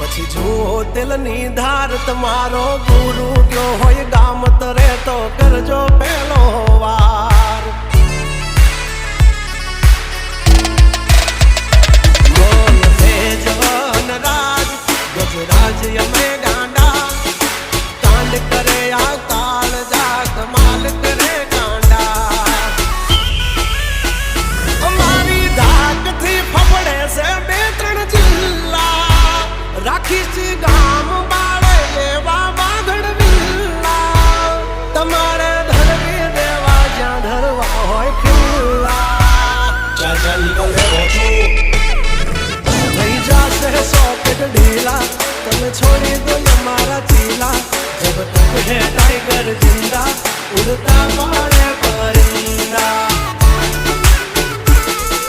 પછી જુઓ તેલની ધાર, તમારો ગુરુ ગયો હોય, ગામ તરે તો કરજો પેલો વાર. બોલ ભેજવન રાજ, ગજરાજ અમે ગાંડા. ચાલ ચાલ નીકળ રે પહોંચું થઈ જાશે સોકેટ ઢીલા તમે છોડી દો અમારા ચીલા જબ